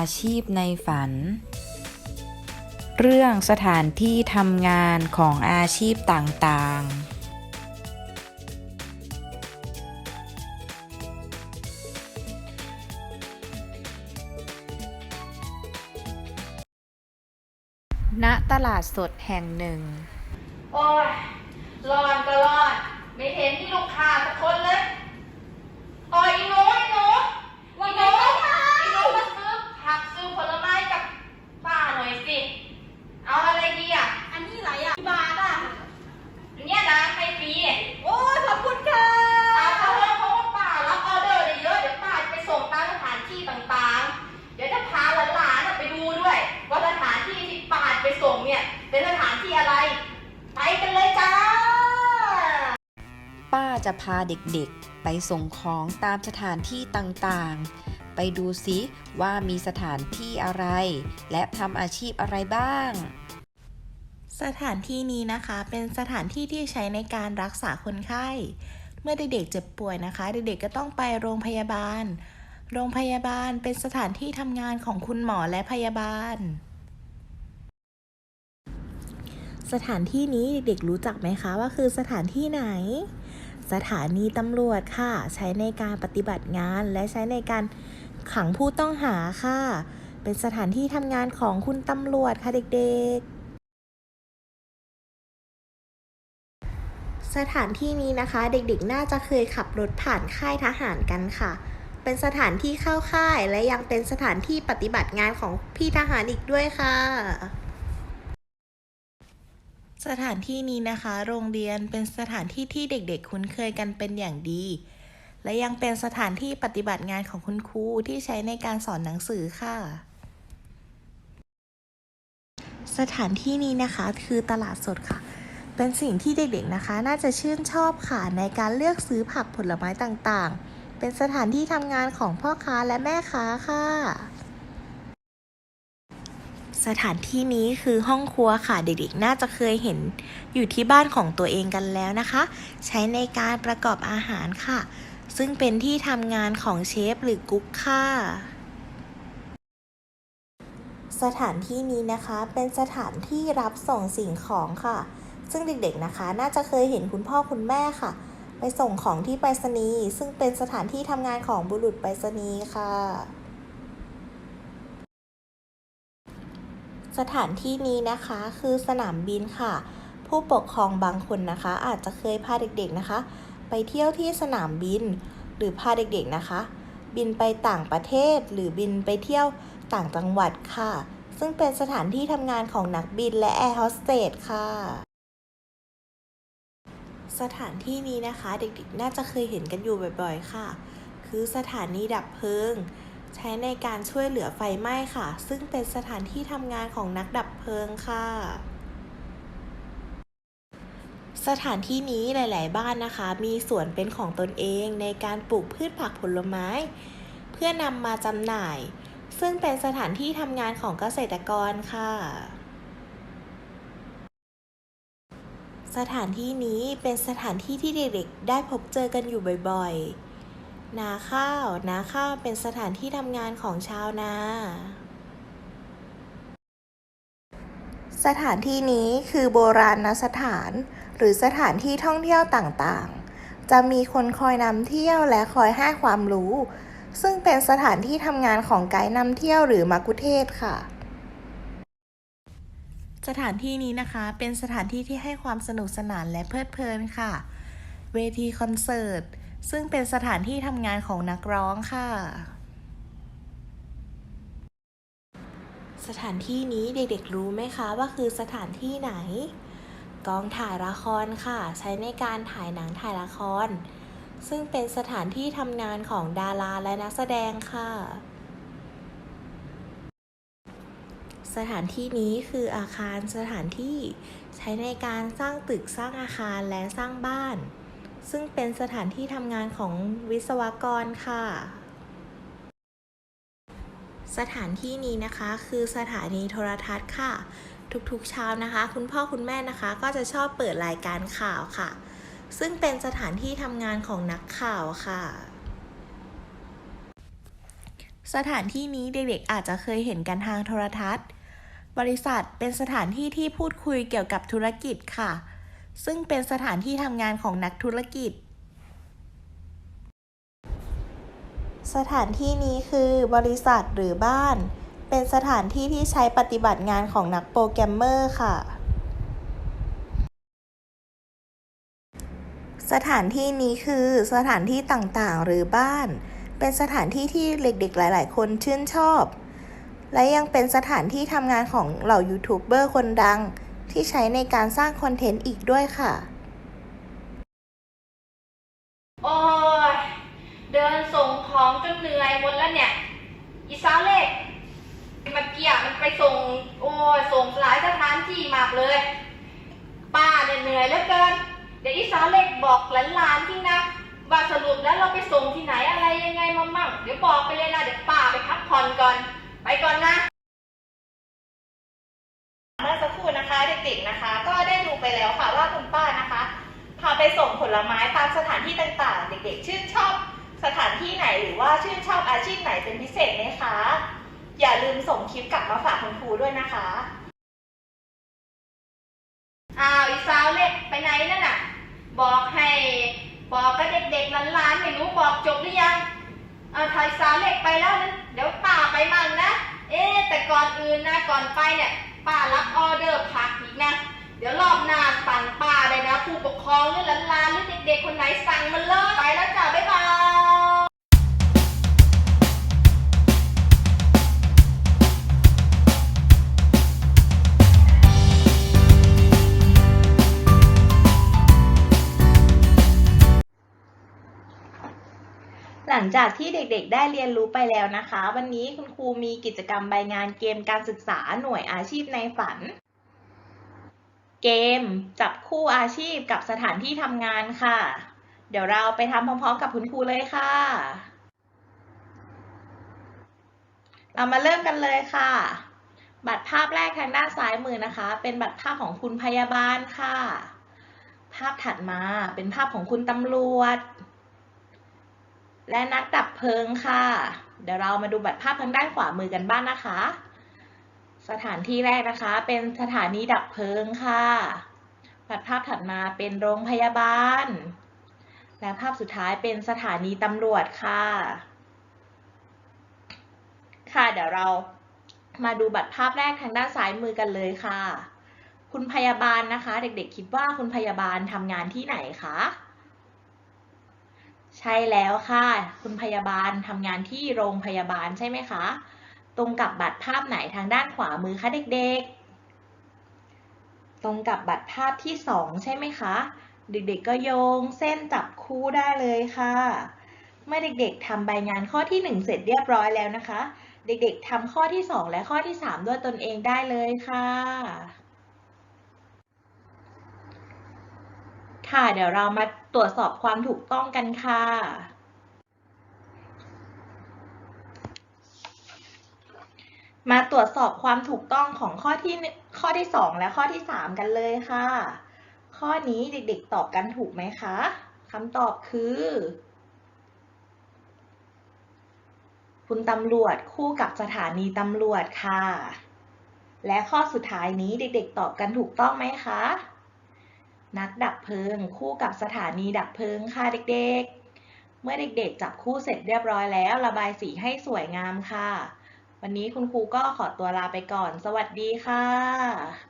อาชีพในฝัน เรื่องสถานที่ทำงานของอาชีพต่างๆณตลาดสดแห่งหนึ่ง โอ้ยรอดก็รอด ไม่เห็นมีลูกค้าสักคนเลยโอ้ยอีหนูอีหนูอีหนูอีหนูมาซื้อผักซื้อผลไม้กับป้าหน่อยสิ เอาอะไรดีอะ อันนี้อะไรอะบาทอะ อันเนี้ยนะให้ฟรี โอ้ยขอบคุณค่ะ เอาเพราะว่าเพราะว่าป้ารับออเดอร์ได้เยอะ เดี๋ยวป้าจะไปส่งตามสถานที่ต่างๆ เดี๋ยวจะพาหลานๆน่ะไปดูด้วย ว่าสถานที่ที่ป้าไปส่งเนี่ย เป็นสถานที่อะไร ไปกันเลยจ้า ป้า จะพาเด็กๆ ไปส่งของตามสถานที่ต่างๆ ไปดูซิว่ามีสถานที่อะไร และทำอาชีพอะไรบ้าง สถานที่นี้นะคะเป็นสถานที่ที่ใช้ในการรักษาคนไข้ เมื่อเด็กๆเจ็บป่วยนะคะ เด็กๆก็ต้องไปโรงพยาบาล โรงพยาบาลเป็นสถานที่ทำงานของคุณหมอและพยาบาลสถานที่นี้เด็กๆรู้จักไหมคะว่าคือสถานที่ไหน สถานีตำรวจค่ะ ใช้ในการปฏิบัติงานและใช้ในการขังผู้ต้องหาค่ะ เป็นสถานที่ทำงานของคุณตำรวจค่ะเด็กๆ สถานที่นี้นะคะ เด็กๆ น่าจะเคยขับรถผ่านค่ายทหารกันค่ะ เป็นสถานที่เข้าค่ายและยังเป็นสถานที่ปฏิบัติงานของพี่ทหารอีกด้วยค่ะ สถานที่นี้นะคะ โรงเรียนเป็นสถานที่ที่เด็กๆ คุ้นเคยกันเป็นอย่างดี และยังเป็นสถานที่ปฏิบัติงานของคุณครูที่ใช้ในการสอนหนังสือค่ะ สถานที่นี้นะคะคือตลาดสดค่ะ เป็นสิ่งที่เด็กๆนะคะ น่าจะชื่นชอบค่ะในการเลือกซื้อผักผลไม้ต่างๆ เป็นสถานที่ทำงานของพ่อค้าและแม่ค้าค่ะ สถานที่นี้คือห้องครัวค่ะ เด็กๆ น่าจะเคยเห็นอยู่ที่บ้านของตัวเองกันแล้วนะคะ ใช้ในการประกอบอาหารค่ะ ซึ่งเป็นที่ทำงานของเชฟหรือกุ๊กค่ะสถานที่นี้นะคะเป็นสถานที่รับส่งสิ่งของค่ะ ซึ่งเด็กๆนะคะ น่าจะเคยเห็นคุณพ่อคุณแม่ค่ะ ไปส่งของที่ไปรษณีย์ซึ่งเป็นสถานที่ทำงานของบุรุษไปรษณีย์ค่ะ สถานที่นี้นะคะคือสนามบินค่ะ ผู้ปกครองบางคนนะคะ อาจจะเคยพาเด็กๆนะคะ ไปเที่ยวที่สนามบิน หรือพาเด็กๆนะคะ บินไปต่างประเทศ หรือบินไปเที่ยวต่างจังหวัดค่ะ ซึ่งเป็นสถานที่ทำงานของนักบินและแอร์โฮสเตสค่ะ สถานที่นี้นะคะเด็กๆ น่าจะเคยเห็นกันอยู่บ่อยๆค่ะ คือสถานีดับเพลิง ใช้ในการช่วยเหลือไฟไหม้ค่ะ ซึ่งเป็นสถานที่ทำงานของนักดับเพลิงค่ะ สถานที่นี้หลาย ๆ บ้านนะคะ มีสวนเป็นของตนเองในการปลูกพืชผักผลไม้ เพื่อนำมาจำหน่าย ซึ่งเป็นสถานที่ทำงานของเกษตรกรค่ะสถานที่นี้เป็นสถานที่ที่เด็กๆ ได้พบเจอกันอยู่บ่อยๆ นาข้าว นาข้าวเป็นสถานที่ทำงานของชาวนา สถานที่นี้คือโบราณสถาน หรือสถานที่ท่องเที่ยวต่างๆ จะมีคนคอยนำเที่ยวและคอยให้ความรู้ ซึ่งเป็นสถานที่ทำงานของไกด์นำเที่ยวหรือมักคุเทศค่ะ สถานที่นี้นะคะเป็นสถานที่ที่ให้ความสนุกสนานและเพลิดเพลินค่ะ เวทีคอนเสิร์ต ซึ่งเป็นสถานที่ทำงานของนักร้องค่ะ สถานที่นี้เด็กๆรู้ไหมคะว่าคือสถานที่ไหน กองถ่ายละครค่ะ ใช้ในการถ่ายหนังถ่ายละคร ซึ่งเป็นสถานที่ทำงานของดาราและนักแสดงค่ะ สถานที่นี้คืออาคารสถานที่ใช้ในการสร้างตึกสร้างอาคารและสร้างบ้าน ซึ่งเป็นสถานที่ทำงานของวิศวกรค่ะ สถานที่นี้นะคะ คือสถานีโทรทัศน์ค่ะ ทุกๆเช้านะคะ คุณพ่อคุณแม่นะคะ ก็จะชอบเปิดรายการข่าวค่ะ ซึ่งเป็นสถานที่ทำงานของนักข่าวค่ะสถานที่นี้เด็กๆอาจจะเคยเห็นกันทางโทรทัศน์ บริษัทเป็นสถานที่ที่พูดคุยเกี่ยวกับธุรกิจค่ะ ซึ่งเป็นสถานที่ทำงานของนักธุรกิจ สถานที่นี้คือบริษัทหรือบ้าน เป็นสถานที่ที่ใช้ปฏิบัติงานของนักโปรแกรมเมอร์ค่ะ สถานที่นี้คือสถานที่ต่างๆ หรือบ้าน เป็นสถานที่ที่เด็กๆ หลาย ๆ คนชื่นชอบ และยังเป็นสถานที่ทำงานของเหล่ายูทูบเบอร์คนดัง ที่ใช้ในการสร้างคอนเทนต์อีกด้วยค่ะ โอ้ย เดินส่งของจนเหนื่อยหมดแล้วเนี่ย อีสาวเล็กมื่อกี้มันไปส่ง โอ้ย ส่งหลายสถานที่มากเลย ป้าเนี่ยเหนื่อยเหลือเกิน เดี๋ยวอีสาวเล็กบอกหลานๆที่นะว่าสรุปแล้วเราไปส่งที่ไหนอะไรยังไงมามั่ง เดี๋ยวบอกไปเลยนะเดี๋ยวป้าไปพักผ่อนก่อน ไปก่อนนะ เมื่อสักครู่นะคะเด็กๆนะคะ ก็ได้ดูไปแล้วค่ะว่าคุณป้านะคะ พา ไปส่งผลไม้ตามสถานที่ต่างๆ เด็กๆ ชื่นชอบสถานที่ไหนหรือว่าชื่นชอบอาชีพไหนเป็นพิเศษไหมคะ อย่าลืมส่งคลิปกลับมาฝากคุณครูด้วยนะคะอ้าวอีสาวเล็กไปไหนนั่นน่ะ บอกให้บอกกับเด็กๆหลานๆให้หนูบอกจบหรือยังเอาทยสาวเล็กไปแล้วนั้นเดี๋ยวป้าไปมั่งนะ เอ๊แต่ก่อนอื่นนะก่อนไปเนี่ยป้ารับออเดอร์ผักอีกนะ เดี๋ยวรอบหน้าสั่งป้าเลยนะ ผู้ปกครองหรือหลานๆหรือเด็กๆคนไหนสั่งมันเลยไปแล้วจ้ะบ๊ายบายหลังจากที่เด็กๆ ได้เรียนรู้ไปแล้วนะคะ วันนี้คุณครูมีกิจกรรมใบงานเกมการศึกษาหน่วยอาชีพในฝัน เกม จับคู่อาชีพกับสถานที่ทำงานค่ะ เดี๋ยวเราไปทำพร้อมๆกับคุณครูเลยค่ะ เรามาเริ่มกันเลยค่ะ บัตรภาพแรกทางด้านซ้ายมือนะคะ เป็นบัตรภาพของคุณพยาบาลค่ะ ภาพถัดมาเป็นภาพของคุณตำรวจ และนักดับเพลิงค่ะ เดี๋ยวเรามาดูบัตรภาพทางด้านขวามือกันบ้างนะคะ สถานที่แรกนะคะ เป็นสถานีดับเพลิงค่ะบัตรภาพถัดมาเป็นโรงพยาบาล และภาพสุดท้ายเป็นสถานีตำรวจค่ะ ค่ะเดี๋ยวเรามาดูบัตรภาพแรกทางด้านซ้ายมือกันเลยค่ะ คุณพยาบาลนะคะ เด็กๆคิดว่าคุณพยาบาลทำงานที่ไหนคะ ใช่แล้วค่ะ คุณพยาบาลทำงานที่โรงพยาบาลใช่ไหมคะ ตรงกับบัตรภาพไหนทางด้านขวามือคะเด็กๆ ตรงกับบัตรภาพที่สองใช่ไหมคะ เด็กๆก็โยงเส้นจับคู่ได้เลยค่ะ เมื่อเด็กๆทำใบงานข้อที่หนึ่งเสร็จเรียบร้อยแล้วนะคะ เด็กๆทำข้อที่สองและข้อที่สามด้วยตนเองได้เลยค่ะค่ะ เดี๋ยวเรามาตรวจสอบความถูกต้องกันค่ะ มาตรวจสอบความถูกต้องของข้อที่ข้อที่สองและข้อที่สามกันเลยค่ะ ข้อนี้เด็กๆตอบกันถูกไหมคะคำตอบคือ คุณตำรวจคู่กับสถานีตำรวจค่ะ และข้อสุดท้ายนี้เด็กๆตอบกันถูกต้องไหมคะ นักดับเพลิงคู่กับสถานีดับเพลิงค่ะเด็กๆ เมื่อเด็กๆ จับคู่เสร็จเรียบร้อยแล้ว ระบายสีให้สวยงามค่ะ วันนี้คุณครูก็ขอตัวลาไปก่อน สวัสดีค่ะ